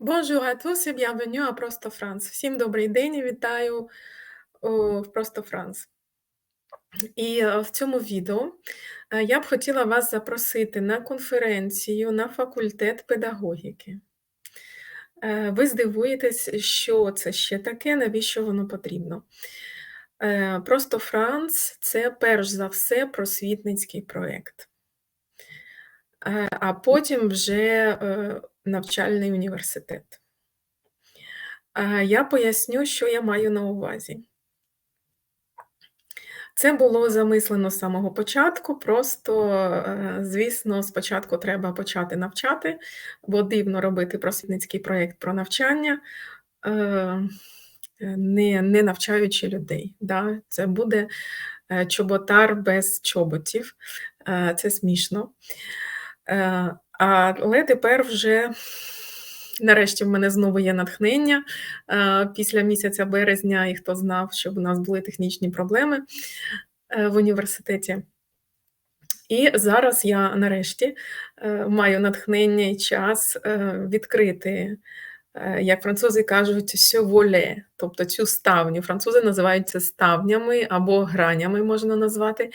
Bonjour à tous et bienvenue à Просто Франц. Всім добрий день і вітаю в Просто Франц. І е, в цьому відео е, я б хотіла вас запросити на конференцію на факультет педагогіки. Е, Ви здивуєтесь, що це ще таке, навіщо воно потрібно. Е, Просто Франц це перш за все просвітницький проєкт, Е, а потім вже е, навчальний університет. Я поясню, що я маю на увазі. Це було замислено з самого початку. Просто, е, звісно, спочатку треба почати навчати, бо дивно робити просвітницький проєкт про навчання, е, не не навчаючи людей. Да? Це буде е, чоботар без чоботів, це смішно. Е, Але тепер вже. Нарешті в мене знову є натхнення е, після місяця березня, і хто знав, що в нас були технічні проблеми е, в університеті. І зараз я нарешті е, маю натхнення і час відкрити, як французи кажуть, сьоволе, тобто цю ставню. Французи називають це ставнями або гранями можна назвати.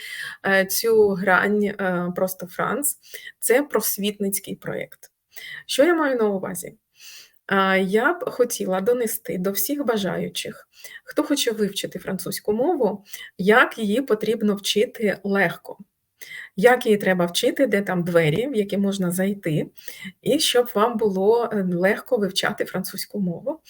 Цю грань просто Франц це просвітницький проєкт. Що я маю на увазі? Я б хотіла донести до всіх бажаючих, хто хоче вивчити французьку мову, як її потрібно вчити легко, як її треба вчити, де там двері, в які можна зайти, і щоб вам було е, легко вивчати французьку мову.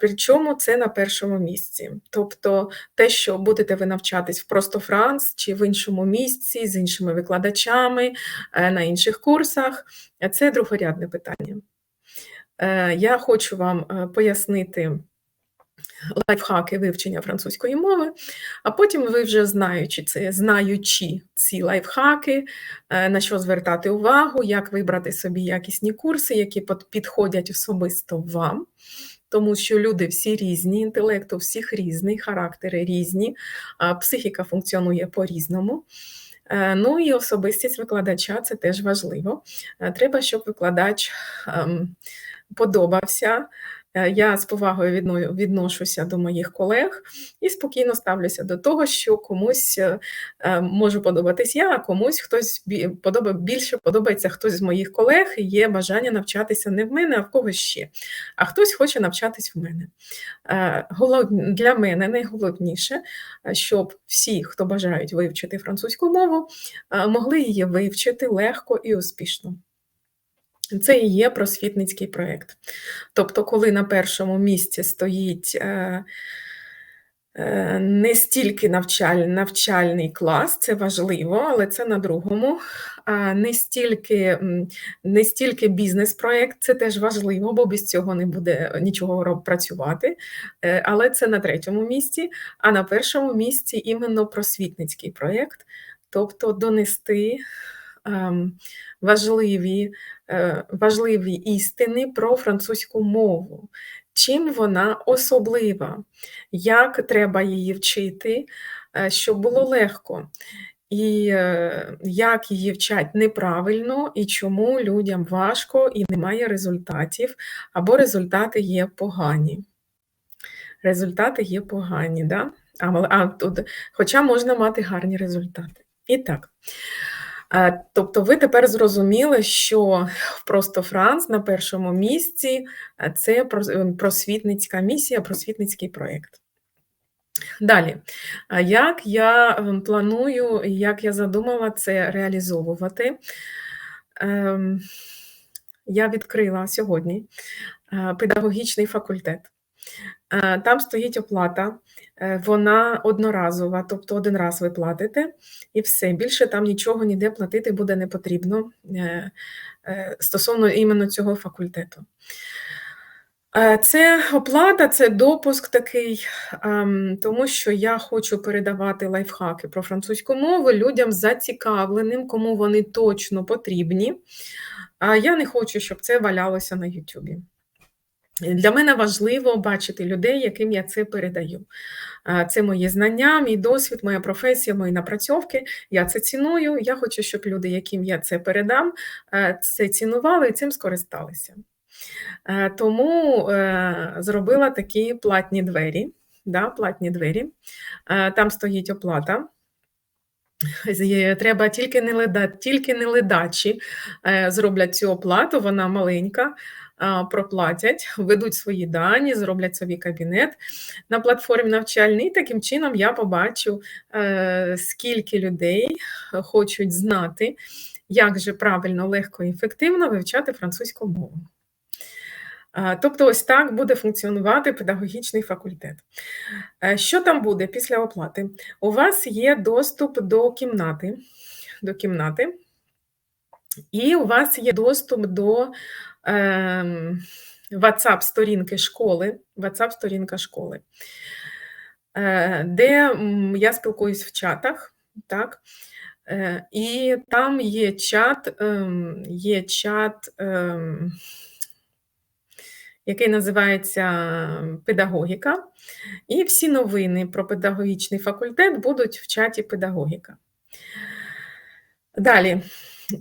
Причому це на першому місці. Тобто те, що будете ви навчатись в просто Франц чи в іншому місці, з іншими викладачами, е, на інших курсах, це другорядне питання. Е, я хочу вам е, пояснити лайфхаки вивчення французької мови, а потім ви вже знаючи це, знаючи ці лайфхаки, е, на що звертати увагу, як вибрати собі якісні курси, які підходять особисто вам. Тому що люди всі різні, інтелект у всіх різний, характери різні, психіка функціонує по-різному. Ну і особистість викладача це теж важливо. Треба, щоб викладач ем, подобався. Е, я з повагою відношуся до моїх колег і спокійно ставлюся до того, що комусь е, е, подобатись я, а комусь хтось подобає, більше подобається хтось з моїх колег, і є бажання навчатися не в мене, а в когось ще. А хтось хоче навчатись в мене. Для мене найголовніше, щоб всі, хто бажають вивчити французьку мову, могли її вивчити легко і успішно. Це і є просвітницький проєкт. Тобто, коли на першому місці стоїть е, е, не стільки навчаль, навчальний клас, це важливо, але це на другому, не стільки не стільки бізнес-проєкт, це теж важливо, бо без цього не буде нічого працювати. Е, але це на третьому місці, а на першому місці іменно просвітницький проєкт, тобто донести. Ем, важливі важливі істини про французьку мову. Чим вона особлива, як треба її вчити, е, щоб було легко, і е, як її вчать неправильно, і чому людям важко і немає результатів, або результати є погані. Результати є погані, да? а, а тут, хоча можна мати гарні результати. І так. Е, тобто ви тепер зрозуміли, що просто Франц на першому місці е, це е, просвітницька місія, просвітницький проєкт. Далі, як я планую, як я задумала це реалізовувати, ем, я відкрила сьогодні педагогічний факультет. Там стоїть оплата вона одноразова, тобто один раз ви платите, і все. Більше там нічого ніде платити буде не потрібно е, е, стосовно іменно цього факультету. Це оплата, це допуск такий, ем, тому що я хочу передавати лайфхаки про французьку мову людям зацікавленим, кому вони точно потрібні. А я не хочу, щоб це валялося на Ютубі. Для мене важливо бачити людей, яким я це передаю. Це мої знання, мій досвід, моя професія, мої напрацьовки. Я це ціную. Я хочу, щоб люди, яким я це передам, це цінували і цим скористалися. Е, тому, е, зробила такі платні двері, да, платні двері. Е, там стоїть оплата. Треба тільки не ледачі, е, зроблять цю оплату, вона маленька, проплатять, введуть свої дані, зроблять собі кабінет на платформі навчальній. Таким чином я побачу, е, скільки людей хочуть знати, як же правильно, легко і ефективно вивчати французьку мову. Тобто, ось так буде функціонувати педагогічний факультет. Е, що там буде після оплати? У вас є доступ до кімнати, до кімнати, і у вас є доступ до е, WhatsApp-сторінки школи, WhatsApp-сторінка школи, е, де я спілкуюсь в чатах, так? Е, і там є чат, е, є чат. Е, який називається Педагогіка, і всі новини про педагогічний факультет будуть в чаті Педагогіка. Далі,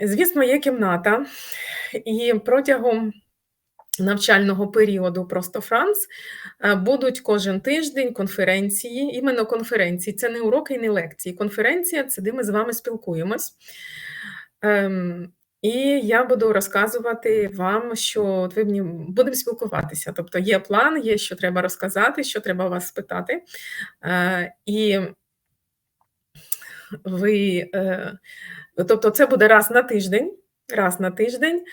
звісно, є кімната, і протягом навчального періоду просто Франц е, будуть кожен тиждень конференції, іменно конференції. Це не уроки і не лекції. Конференція це де ми з вами спілкуємось. Ем, і я буду розказувати вам, що от ви мені будемо спілкуватися. Тобто є план, є що треба розказати, що треба вас спитати. Е, І ви, е, тобто, це буде раз на тиждень. Раз на тиждень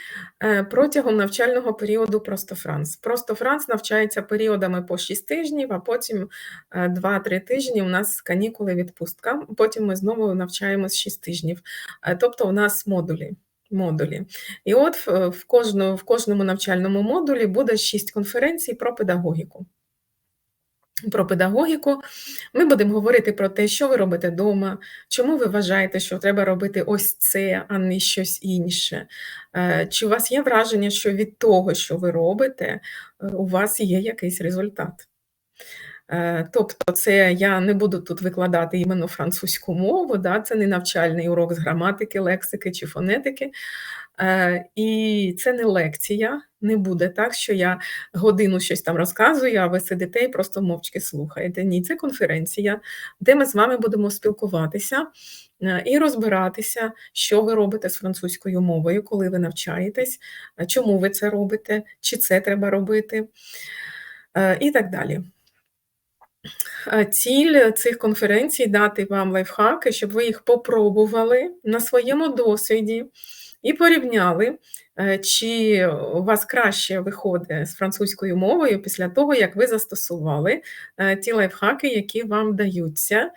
е, протягом навчального періоду Просто Франц. Просто Франц навчається періодами по 6 тижнів, а потім 2-3 е, тижні у нас канікули відпустка. Потім ми знову навчаємось 6 тижнів. Е, тобто, у нас модулі модулі. І от в кожному, в кожному навчальному модулі буде шість конференцій про педагогіку. Про педагогіку ми будемо говорити про те, що ви робите вдома, чому ви вважаєте, що треба робити ось це, а не щось інше. Е, чи у вас є враження, що від того, що ви робите, е, у вас є якийсь результат? Е, тобто, це я не буду тут викладати іменно французьку мову, да, це не навчальний урок з граматики, лексики чи фонетики. І це не лекція, не буде так, що я годину щось там розказую, а ви сидите і просто мовчки слухаєте. Ні, це конференція, де ми з вами будемо спілкуватися е, і розбиратися, що ви робите з французькою мовою, коли ви навчаєтесь, чому ви це робите, чи це треба робити, і так далі. Ціль цих конференцій дати вам лайфхаки, щоб ви їх попробували на своєму досвіді і порівняли, е, чи у вас краще виходить з французькою мовою після того, як ви застосували е, ті лайфхаки, які вам даються.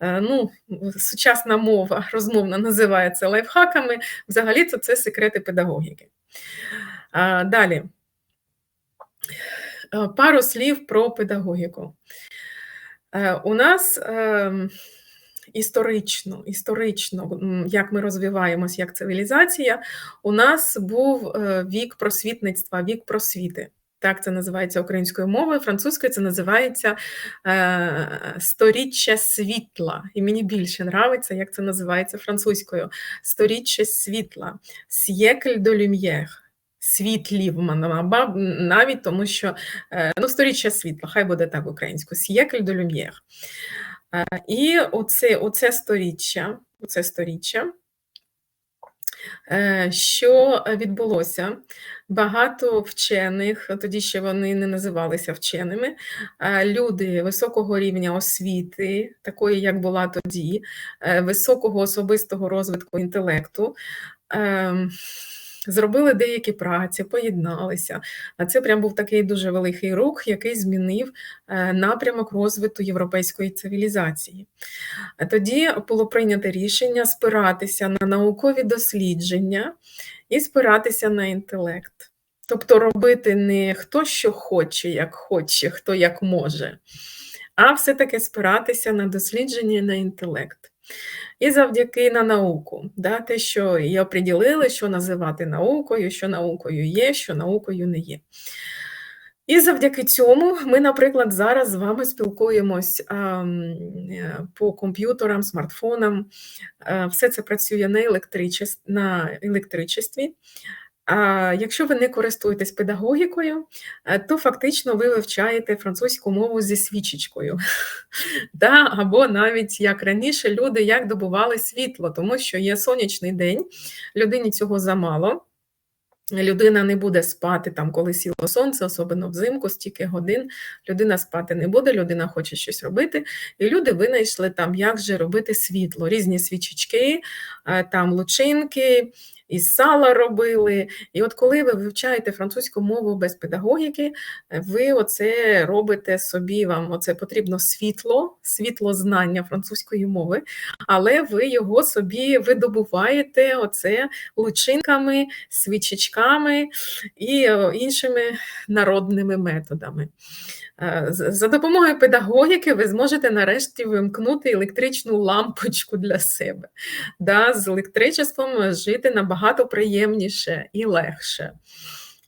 Е, ну, Сучасна мова розмовна називається лайфхаками, взагалі-то це секрети педагогіки. Далі. Пару слів про педагогіку. Е, у нас ем, історично, історично, як ми розвиваємось як цивілізація, у нас був е, вік просвітництва, вік просвіти. Так, це називається українською мовою, французькою це називається е, сторіччя світла. І мені більше нравиться, як це називається французькою. Сторіччя світла, siècle de lumière світлів навіть тому, що е, ну, сторіччя світла, хай буде так українською, сієкль до люм'єр. Е, і оце, оце сторіччя, оце сторіччя. Е, що відбулося? Багато вчених, тоді ще вони не називалися вченими, люди високого рівня освіти, такої, як була тоді, високого особистого розвитку інтелекту, ем, Зробили деякі праці, поєдналися. А це прям був такий дуже великий рух, який змінив е, напрямок розвитку європейської цивілізації. Тоді було прийнято рішення спиратися на наукові дослідження і спиратися на інтелект. Тобто робити не хто що хоче, як хоче, хто як може, а все-таки спиратися на дослідження і на інтелект. І завдяки на науку, да, те, що і оприділили, що називати наукою, що наукою є, що наукою не є. І завдяки цьому ми, наприклад, зараз з вами спілкуємось а, по комп'ютерам, смартфонам. А, все це працює на електричестві, якщо ви не користуєтесь педагогікою, е, то фактично ви вивчаєте французьку мову зі свічечкою. Да, Або навіть як раніше люди як добували світло, тому що є сонячний день, людині цього замало. Людина не буде спати там, коли сіло сонце, особливо взимку, стільки годин. Людина спати не буде, людина хоче щось робити. І люди винайшли там, як же робити світло, різні свічечки, е, там лучинки, із сала робили. І от коли ви вивчаєте французьку мову без педагогіки, ви оце робите собі, вам оце потрібно світло, світло знання французької мови, але ви його собі видобуваєте оце лучинками, свічечками і іншими народними методами. Е, за допомогою педагогіки ви зможете нарешті вимкнути електричну лампочку для себе. Да, З електричеством жити набагато приємніше і легше.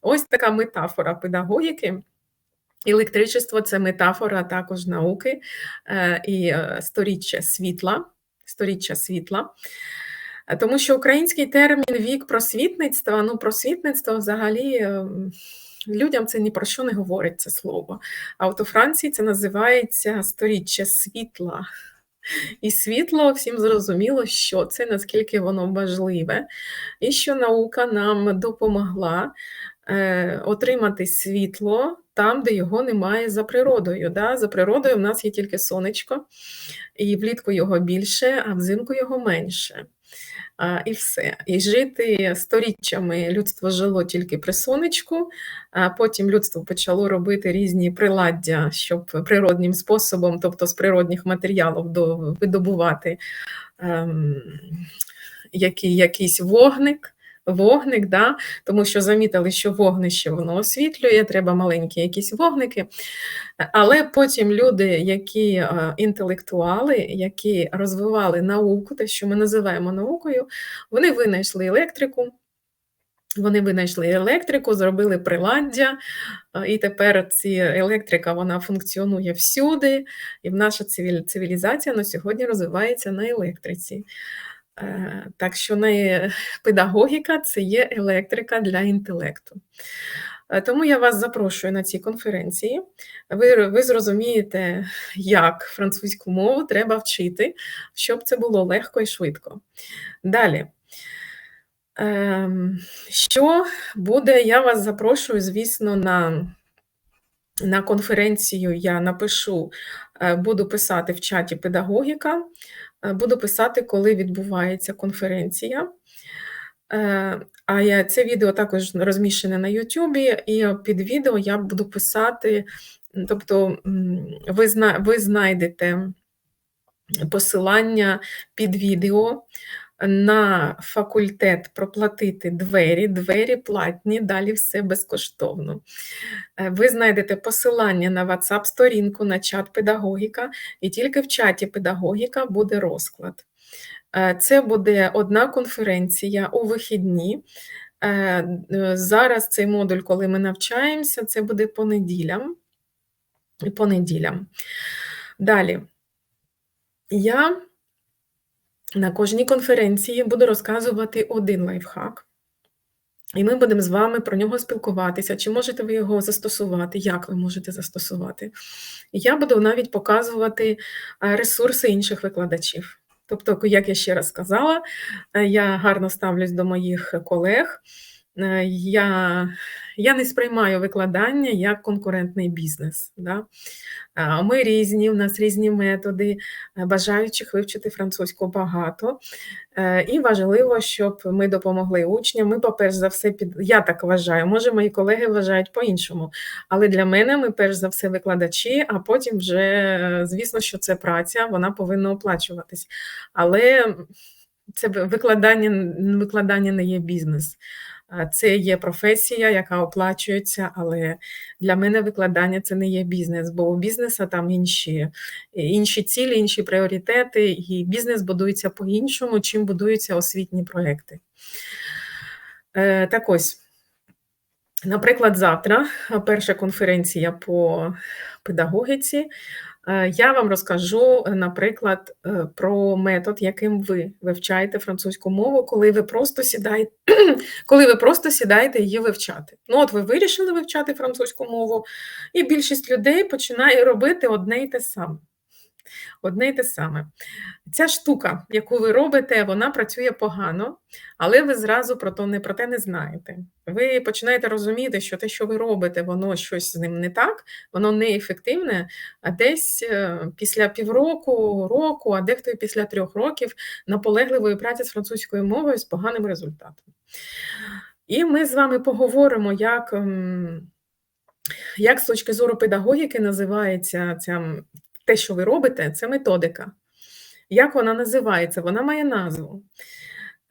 Ось така метафора педагогіки. Електричество це метафора також науки е, і е, сторіччя світла. Сторіччя світла. Тому що український термін вік просвітництва, ну, просвітництво взагалі. Ем, Людям це ні про що не говорить це слово. А от у Франції це називається сторіччя світла. І світло всім зрозуміло, що це, наскільки воно важливе, і що наука нам допомогла е, отримати світло там, де його немає за природою. Да? За природою в нас є тільки сонечко, і влітку його більше, а взимку його менше і все. І жити сторіччями людство жило тільки при сонечку, а потім людство почало робити різні приладдя, щоб природнім способом, тобто з природних матеріалів, видобувати ем, який, якийсь вогник вогник, да? тому що замітили, що вогнище воно освітлює, треба маленькі якісь вогники. Але потім люди, які е, інтелектуали, які розвивали науку, те, що ми називаємо наукою, вони винайшли електрику. Вони винайшли електрику, зробили приладдя, е, і тепер ці електрика вона функціонує всюди, і наша цивілізація на сьогодні розвивається на електриці. Е, так що не педагогіка це є електрика для інтелекту. Е, тому я вас запрошую на ці конференції. Ви ви зрозумієте, як французьку мову треба вчити, щоб це було легко і швидко. Далі. Ем, що буде, я вас запрошую, звісно, на на конференцію я напишу, е, буду писати в чаті педагогіка. Е, буду писати, коли відбувається конференція. Е, а я, це відео також розміщене на Ютубі, і під відео я буду писати, тобто ви, ви знайдете посилання під відео на факультет проплатити двері, двері платні, далі все безкоштовно. Е, ви знайдете посилання на WhatsApp-сторінку, на чат педагогіка, і тільки в чаті педагогіка буде розклад. Е, це буде одна конференція у вихідні. Е, зараз цей модуль, коли ми навчаємося, це буде понеділям. понеділям. Далі. Я на кожній конференції буду розказувати один лайфхак, і ми будемо з вами про нього спілкуватися, чи можете ви його застосувати, як ви можете застосувати. Я буду навіть показувати е, ресурси інших викладачів. Тобто, як я ще раз сказала, е, я гарно ставлюсь до моїх колег. Е, я я не сприймаю викладання як конкурентний бізнес. Да? Ми різні, у нас різні методи, е, бажаючих вивчити французьку багато. Е, і важливо, щоб ми допомогли учням. Ми, по-перше за все, під я так вважаю, може, мої колеги вважають по-іншому. Але для мене ми, перш за все, викладачі, а потім вже, звісно, що це праця, вона повинна оплачуватись. Але це викладання, викладання не є бізнес. Це є професія, яка оплачується, але для мене викладання це не є бізнес, бо у бізнесу там інші інші цілі, інші пріоритети, і бізнес будується по-іншому, чим будуються освітні проекти. Е, так ось, наприклад, завтра перша конференція по педагогіці. Е, я вам розкажу, е, наприклад, е, про метод, яким ви вивчаєте французьку мову, коли ви просто сідаєте коли ви просто сідаєте її вивчати. Ну, от ви вирішили вивчати французьку мову, і більшість людей починає робити одне й те саме. Одне й те саме. Ця штука, яку ви робите, вона працює погано, але ви зразу про то не про те не знаєте. Ви починаєте розуміти, що те, що ви робите, воно щось з ним не так, воно неефективне, а десь е, після півроку, року, а дехто і після трьох років наполегливої праці з французькою мовою з поганим результатом. І ми з вами поговоримо, як. Ем, як з точки зору педагогіки називається ця те, що ви робите, це методика. Як вона називається? Вона має назву.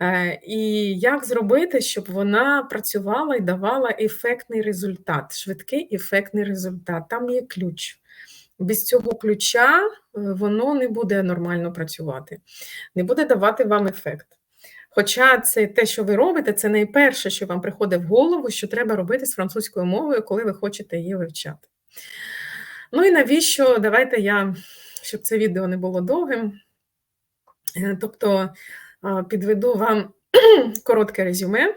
Е, і як зробити, щоб вона працювала і давала ефектний результат, швидкий ефектний результат. Там є ключ. Без цього ключа е, воно не буде нормально працювати, не буде давати вам ефект. Хоча це те, що ви робите, це найперше, що вам приходить в голову, що треба робити з французькою мовою, коли ви хочете її вивчати. Ну і навіщо? Давайте я, щоб це відео не було довгим. Е, тобто підведу вам коротке резюме.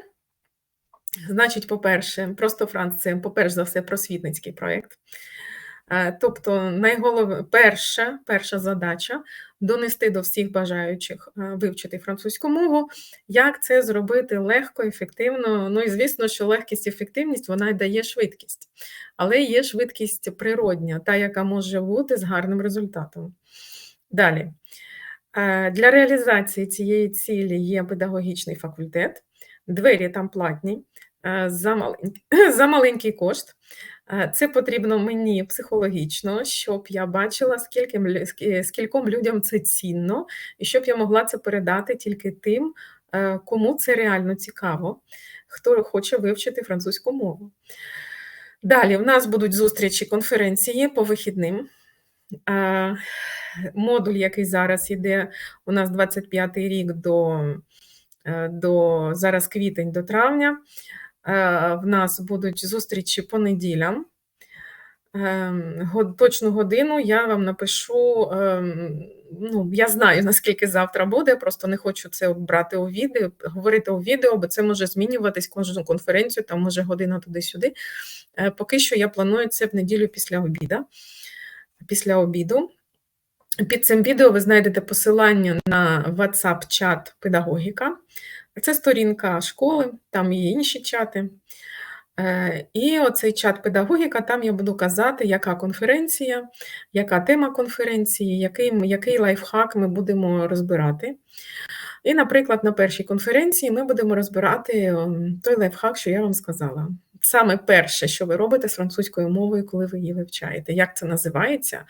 Значить, по-перше, просто Франц це, по-перше за все, просвітницький проєкт. Е, тобто, найголов... перша, перша задача донести до всіх бажаючих е, вивчити французьку мову, як це зробити легко, ефективно. Ну і звісно, що легкість і ефективність вона дає швидкість, але є швидкість природня, та, яка може бути з гарним результатом. Далі. Е, для реалізації цієї цілі є педагогічний факультет, двері там платні за маленький, за маленький кошт. Е, це потрібно мені психологічно, щоб я бачила, скільки скільком людям це цінно, і щоб я могла це передати тільки тим, е, кому це реально цікаво, хто хоче вивчити французьку мову. Далі в нас будуть зустрічі конференції по вихідним. Е, модуль, який зараз йде, у нас 25-й рік до, до зараз квітень до травня. Е, в нас будуть зустрічі по неділям. Ем, точну годину я вам напишу. Ем, ну, Я знаю, наскільки завтра буде, просто не хочу це брати у відео, говорити у відео, бо це може змінюватись кожну конференцію, там може година туди-сюди. Е, поки що я планую це в неділю після обіду. Після обіду. Під цим відео ви знайдете посилання на WhatsApp-чат педагогіка. Це сторінка школи, там є інші чати. Е, і оцей чат педагогіка, там я буду казати, яка конференція, яка тема конференції, який який лайфхак ми будемо розбирати. І, наприклад, на першій конференції ми будемо розбирати той лайфхак, що я вам сказала. Саме перше, що ви робите з французькою мовою, коли ви її вивчаєте. Як це називається?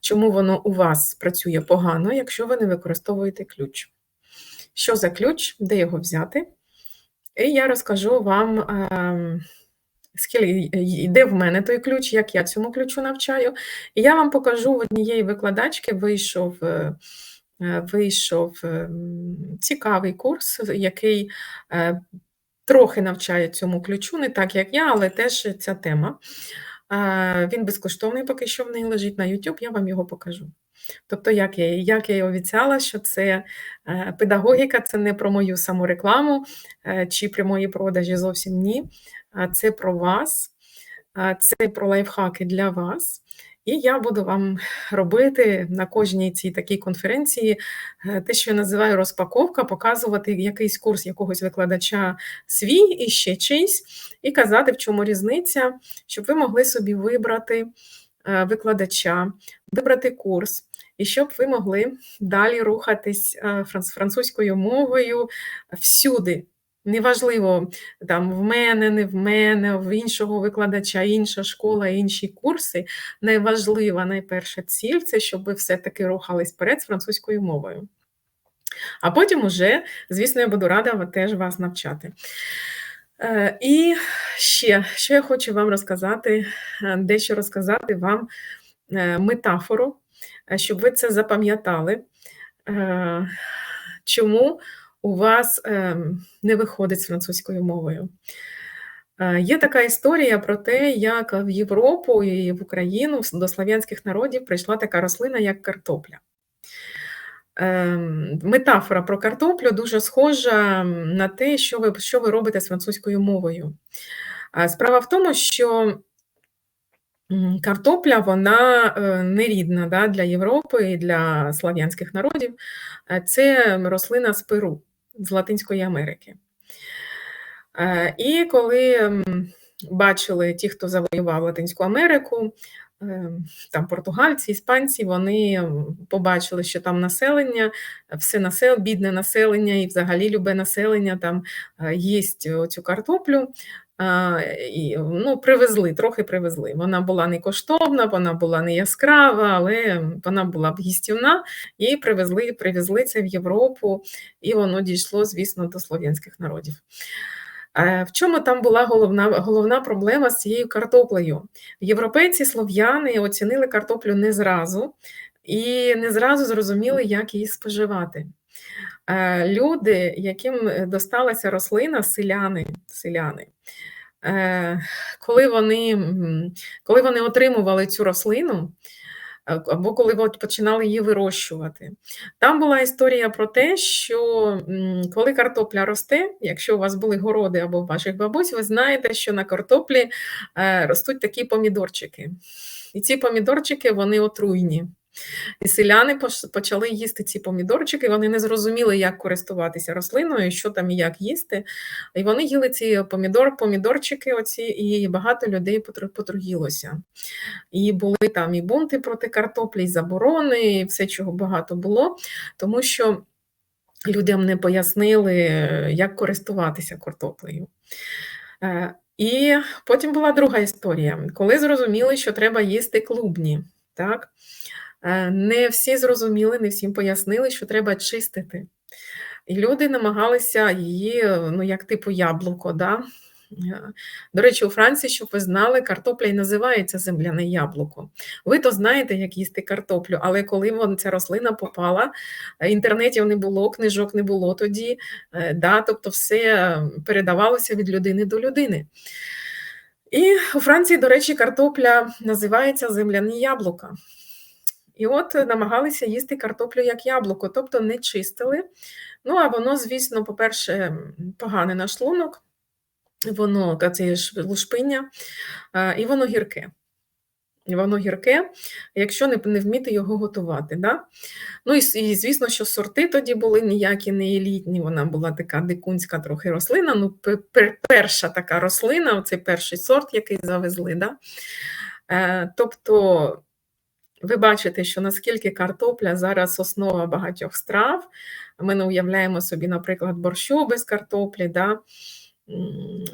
Чому воно у вас працює погано, якщо ви не використовуєте ключ? що за ключ, де його взяти. І я розкажу вам, де в мене той ключ, як я цьому ключу навчаю. І я вам покажу в однієї викладачки вийшов. Е, е, вийшов ем, цікавий курс, який е, трохи навчає цьому ключу, не так, як я, але теж ця тема. Він безкоштовний, поки що в неї лежить на YouTube, я вам його покажу. Тобто, як я як я і обіцяла, що це е, педагогіка, це не про мою саморекламу е, чи про мої продажі зовсім ні. Це про вас, це про лайфхаки для вас. І я буду вам робити на кожній цій такій конференції е, те, що я називаю розпаковка, показувати якийсь курс якогось викладача свій і ще чийсь, і казати, в чому різниця, щоб ви могли собі вибрати викладача, вибрати курс, і щоб ви могли далі рухатись е, французькою мовою всюди. Неважливо, там в мене, не в мене, в іншого викладача, інша школа, інші курси. Найважлива, найперша ціль це щоб ви все-таки рухались вперед з французькою мовою. А потім уже, звісно, я буду рада теж вас навчати. Е, і ще, що я хочу вам розказати, е, дещо розказати вам метафору Е, щоб ви це запам'ятали, чому у вас ем, не виходить з французькою мовою. Е, є така історія про те, як в Європу і в Україну до слав'янських народів прийшла така рослина, як картопля. Ем, метафора про картоплю дуже схожа на те, що ви що ви робите з французькою мовою. Справа в тому, що картопля вона е, не рідна да, для Європи і для слав'янських народів. Е, це рослина з Перу, з Латинської Америки. Е, і коли бачили ті, хто завоював Латинську Америку, Ем, там португальці, іспанці, вони побачили, що там населення, все насел, бідне населення і взагалі любе населення там е, їсть цю картоплю. І, ну, Привезли, трохи привезли. Вона була не коштовна, вона була не яскрава, але вона була б гістівна, і привезли привезли це в Європу, і воно дійшло, звісно, до слов'янських народів. Е, в чому там була головна головна проблема з цією картоплею? Європейці слов'яни оцінили картоплю не зразу і не зразу зрозуміли, як її споживати. Е, люди, яким досталася рослина, селяни, селяни, е, коли вони, коли вони отримували цю рослину, або коли починали її вирощувати. Там була історія про те, що коли картопля росте, якщо у вас були городи або ваших бабусь, ви знаєте, що на картоплі е, ростуть такі помідорчики. І ці помідорчики вони отруйні. І селяни почали їсти ці помідорчики, вони не зрозуміли, як користуватися рослиною, що там і як їсти. І вони їли ці помідор, помідорчики, оці, і багато людей потруїлося. І були там і бунти проти картоплі, і заборони, і все, чого багато було, тому що людям не пояснили, як користуватися картоплею. Е, і потім була друга історія, коли зрозуміли, що треба їсти клубні. Так? Е, не всі зрозуміли, не всім пояснили, що треба чистити. І люди намагалися її, ну, як типу яблуко. Да? Е, до речі, у Франції, щоб ви знали, картопля і називається земляне яблуко. Ви то знаєте, як їсти картоплю, але коли вон ця рослина попала, е, інтернетів не було, книжок не було тоді, да, тобто все передавалося від людини до людини. І у Франції, до речі, картопля називається земляні яблука. І от намагалися їсти картоплю як яблуко, тобто не чистили. Ну, а воно, звісно, по-перше, погане на шлунок, воно це ж лушпиння, і воно гірке. Воно гірке, якщо не не вміти його готувати. Да? Ну і, і звісно, що сорти тоді були ніякі не елітні, вона була така дикунська трохи рослина. Ну, перша така рослина, оцей перший сорт, який завезли. Да? Е, Тобто ви бачите, що наскільки картопля зараз основа багатьох страв. Ми не уявляємо собі, наприклад, борщу без картоплі. Да?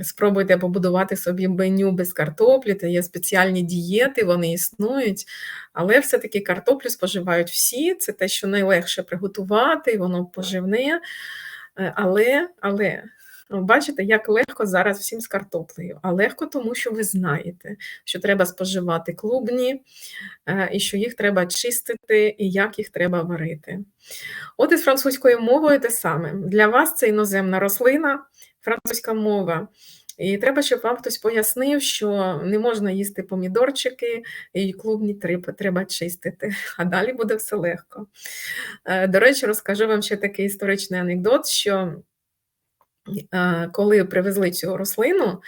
Спробуйте побудувати собі меню без картоплі, це є спеціальні дієти, вони існують, але все-таки картоплю споживають всі, це те, що найлегше приготувати, воно поживне. Е, але, але Бачите, як легко зараз всім з картоплею. А легко, тому що ви знаєте, що треба споживати клубні, е, і що їх треба чистити, і як їх треба варити. От із французькою мовою те саме. Для вас це іноземна рослина, французька мова. І треба, щоб вам хтось пояснив, що не можна їсти помідорчики, і клубні треба, треба чистити, а далі буде все легко. Е, до речі, розкажу вам ще такий історичний анекдот, що коли привезли цю рослину,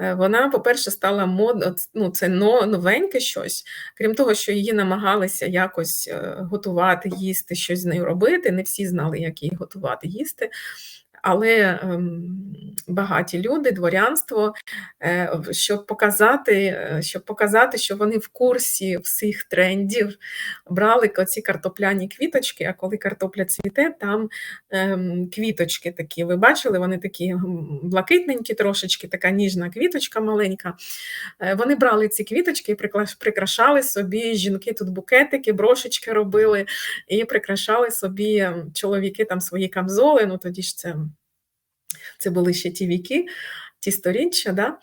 е, вона, по-перше, стала мод... ну, це новеньке щось. Крім того, що її намагалися якось е, готувати, їсти, щось з нею робити. Не всі знали, як її готувати, їсти але ем, багаті люди, дворянство, е, щоб показати, е, щоб показати, що вони в курсі всіх трендів, брали оці картопляні квіточки, а коли картопля цвіте, там ем, квіточки такі. Ви бачили, вони такі блакитненькі, трошечки, така ніжна квіточка маленька. Е, вони брали ці квіточки і прикрашали собі жінки тут букетики, брошечки робили і прикрашали собі ем, чоловіки там свої камзоли. Ну тоді ж це це були ще ті віки, ті сторіччя. Да?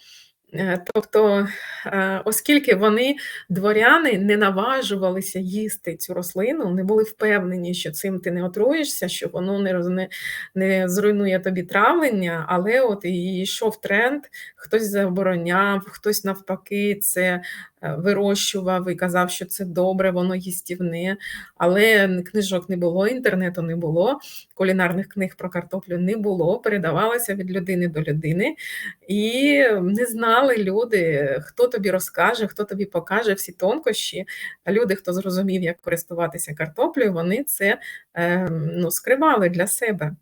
Е, тобто, е, оскільки вони, дворяни, не наважувалися їсти цю рослину, не були впевнені, що цим ти не отруїшся, що воно не роз не зруйнує тобі травлення, але от і йшов тренд, хтось забороняв, хтось навпаки це вирощував і казав, що це добре, воно їстівне, але книжок не було, інтернету не було, кулінарних книг про картоплю не було, передавалося від людини до людини, і не знали люди, хто тобі розкаже, хто тобі покаже всі тонкощі. Люди, хто зрозумів, як користуватися картоплею, вони це ем, ну, скривали для себе.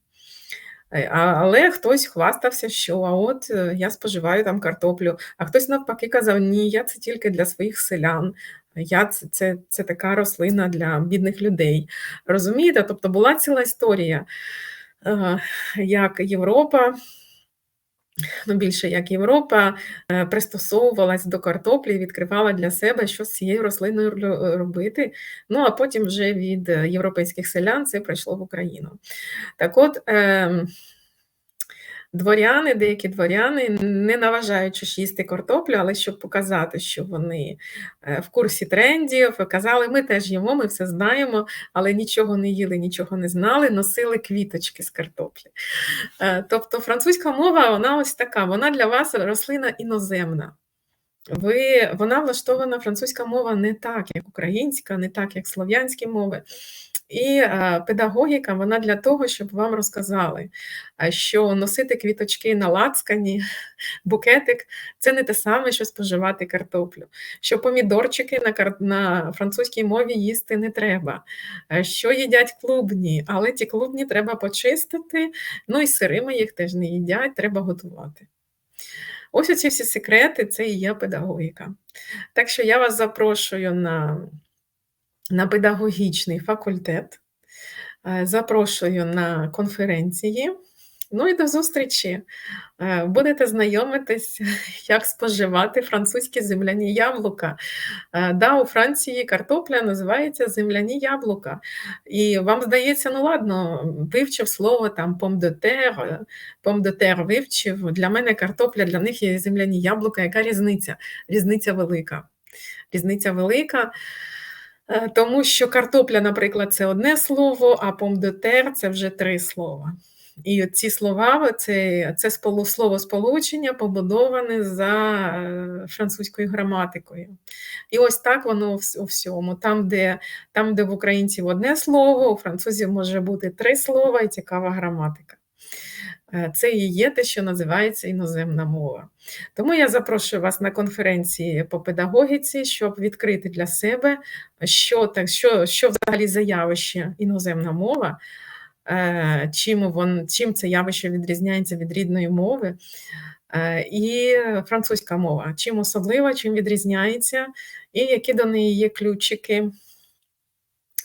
Е, але хтось хвастався, що а от е, я споживаю там картоплю, а хтось навпаки казав, ні, я це тільки для своїх селян. Я це, це, це така рослина для бідних людей. Розумієте? Тобто була ціла історія, е, як Європа. Ну, більше як Європа пристосовувалась до картоплі відкривала для себе, що з цією рослиною робити. Ну а потім вже від європейських селян це прийшло в Україну. Так от. Дворяни, деякі дворяни, не наважаючи їсти картоплю, але щоб показати, що вони е, в курсі трендів, казали, ми теж їмо, ми все знаємо, але нічого не їли, нічого не знали, носили квіточки з картоплі. Е, тобто французька мова, вона ось така, вона для вас рослина іноземна. Ви, Вона влаштована французька мова не так, як українська, не так, як слов'янські мови. І педагогіка вона для того, щоб вам розказали, що носити квіточки на лацкані, букетик це не те саме, що споживати картоплю, що помідорчики на на французькій мові їсти не треба, що їдять клубні, але ті клубні треба почистити, ну і сирими їх теж не їдять, треба готувати. Ось оці всі секрети це і є педагогіка. Так що я вас запрошую на на педагогічний факультет, е, запрошую на конференції. Ну і до зустрічі. Е, будете знайомитись, як споживати французькі земляні яблука. Е, да, У Франції картопля називається земляні яблука. І вам здається, ну ладно, вивчив слово там помдотер, помдотер вивчив. Для мене картопля, для них є земляні яблука. Яка різниця? Різниця велика. Різниця велика. Е, тому що картопля, наприклад, це одне слово, а помдотер це вже три слова. І ці слова, це це слово сполучення побудоване за е, французькою граматикою. І ось так воно у всьому. Там, де там, де в українців одне слово, у французів може бути три слова і цікава граматика. Е, це і є те, що називається іноземна мова. Тому я запрошую вас на конференції по педагогіці, щоб відкрити для себе, що так, що, що взагалі за явище іноземна мова, е, чим вон, чим це явище відрізняється від рідної мови. Е, і французька мова, чим особлива, чим відрізняється, і які до неї є ключики.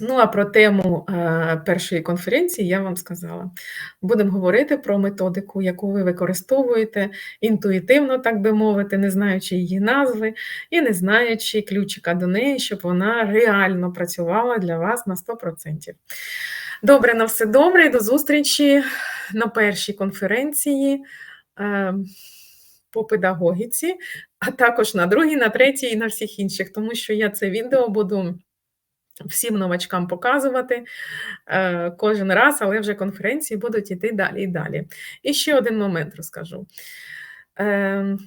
Ну, а про тему е, першої конференції я вам сказала. Будемо говорити про методику, яку ви використовуєте інтуїтивно, так би мовити, не знаючи її назви і не знаючи ключика до неї, щоб вона реально працювала для вас на 100%. Добре, на все добре, до зустрічі на першій конференції. Е, по педагогіці, а також на другій, на третій і на всіх інших, тому що я це відео буду всім новачкам показувати е, кожен раз, але вже конференції будуть йти далі і далі. І ще один момент розкажу. Ем,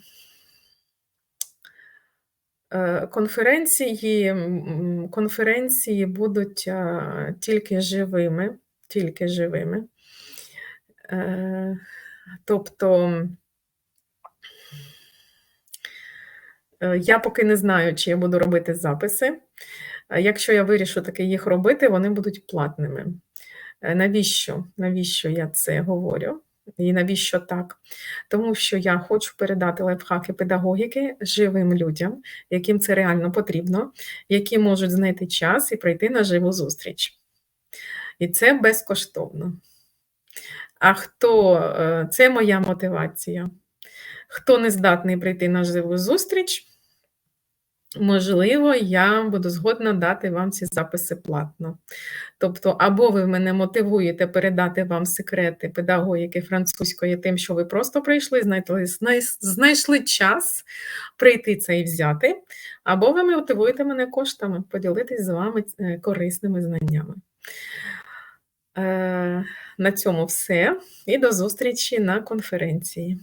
е, Конференції конференції будуть е, тільки живими, тільки живими. Тобто я поки не знаю, чи я буду робити записи. Якщо я вирішу таки їх робити, вони будуть платними. Е, навіщо? Навіщо я це говорю? І навіщо так? Тому що я хочу передати лайфхаки педагогіки живим людям, яким це реально потрібно, які можуть знайти час і прийти на живу зустріч. І це безкоштовно. А хто е, це моя мотивація? Хто не здатний прийти на живу зустріч? Можливо, я буду згодна дати вам ці записи платно. Тобто, або ви мене мотивуєте передати вам секрети педагогіки французької тим, що ви просто прийшли, знайшли, знайшли час прийти це і взяти, або ви мотивуєте мене коштами поділитись з вами е, корисними знаннями. Е, на цьому все і до зустрічі на конференції.